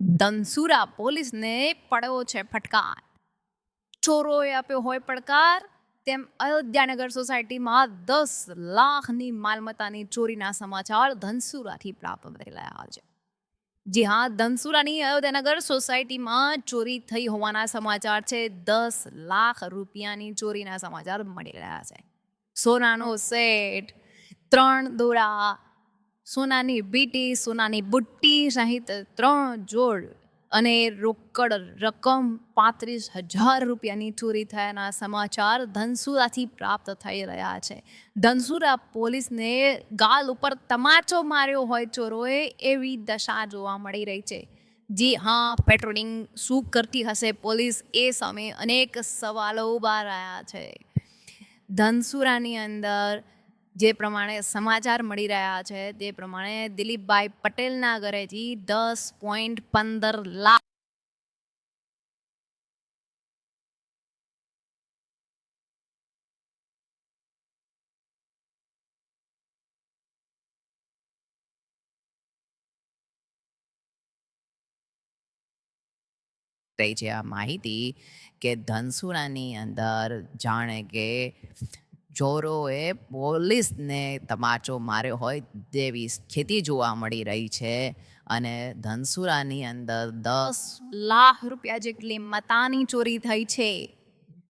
ધનસુરા પોલીસને પડ્યો છે ફટકાર. ચોરોએ આપ્યો હોય પડકાર, તેમ અયોધ્યાનગર સોસાયટીમાં દસ લાખની માલમત્તાની ચોરીના સમાચાર ધનસુરાથી પ્રાપ્ત થઈ રહ્યા છે. જી હા, ધનસુરાની અયોધ્યાનગર સોસાયટીમાં ચોરી થઈ હોવાના સમાચાર છે. દસ લાખ રૂપિયાની ચોરીના સમાચાર મળી રહ્યા છે. સોનાનો સેટ, ત્રણ દોરા સોનાની બીટી, સોનાની બુટ્ટી સહિત ત્રણ જોડ અને રોકડ રકમ પાંત્રીસ હજાર રૂપિયાની ચોરી થયાના સમાચાર ધનસુરાથી પ્રાપ્ત થઈ રહ્યા છે. ધનસુરા પોલીસને ગાલ ઉપર તમાચો માર્યો હોય ચોરોએ એવી દશા જોવા મળી રહી છે. જી હા, પેટ્રોલિંગ શું કરતી હશે પોલીસ એ સમયે અનેક સવાલો ઊભા રહ્યા છે. ધનસુરાની અંદર જે પ્રમાણે સમાચાર મળી રહ્યા છે, તે પ્રમાણે દિલીપભાઈ પટેલના ઘરેથી દસ પોઈન્ટ પંદર લાખ થઈ છે. આ માહિતી કે ધનસુરાની અંદર જાણે કે ચોરોએ પોલીસને તમાચો માર્યો હોય તેવી સ્થિતિ જોવા મળી રહી છે અને ધનસુરાની અંદર દસ લાખ રૂપિયા જેટલી મતાની ચોરી થઈ છે.